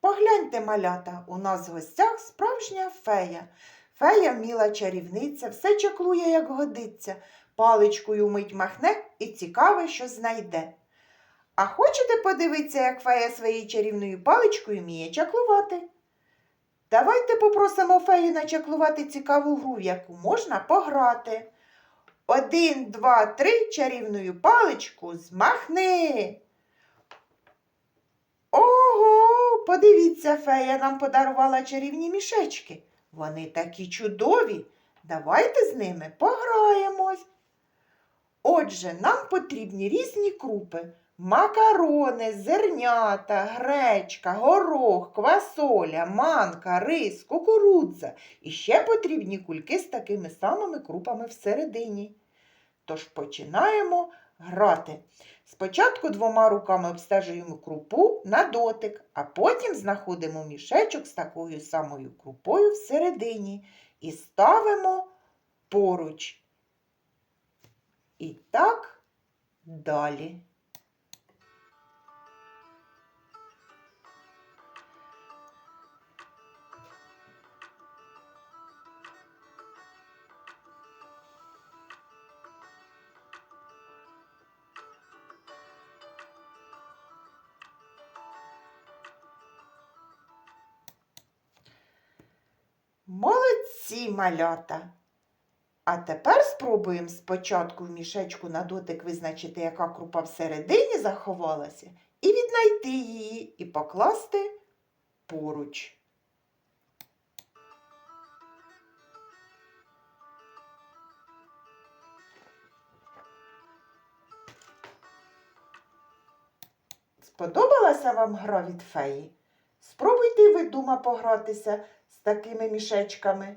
Погляньте, малята, у нас в гостях справжня фея. Фея вміла чарівниця, все чаклує, як годиться, паличкою мить махне і цікаве, що знайде. А хочете подивитися, як фея своєю чарівною паличкою вміє чаклувати? Давайте попросимо фею начаклувати цікаву гру, в яку можна пограти. Один, два, три, чарівною паличку змахни. Подивіться, фея нам подарувала чарівні мішечки. Вони такі чудові. Давайте з ними пограємось. Отже, нам потрібні різні крупи. Макарони, зернята, гречка, горох, квасоля, манка, рис, кукурудза. І ще потрібні кульки з такими самими крупами всередині. Тож починаємо грати. Спочатку двома руками обстежуємо крупу на дотик, а потім знаходимо мішечок з такою самою крупою всередині і ставимо поруч. І так далі. Молодці, малята! А тепер спробуємо спочатку в мішечку на дотик визначити, яка крупа всередині заховалася, і віднайти її і покласти поруч. Сподобалася вам гра від феї? Спробуйте ви дома погратися з такими мішечками.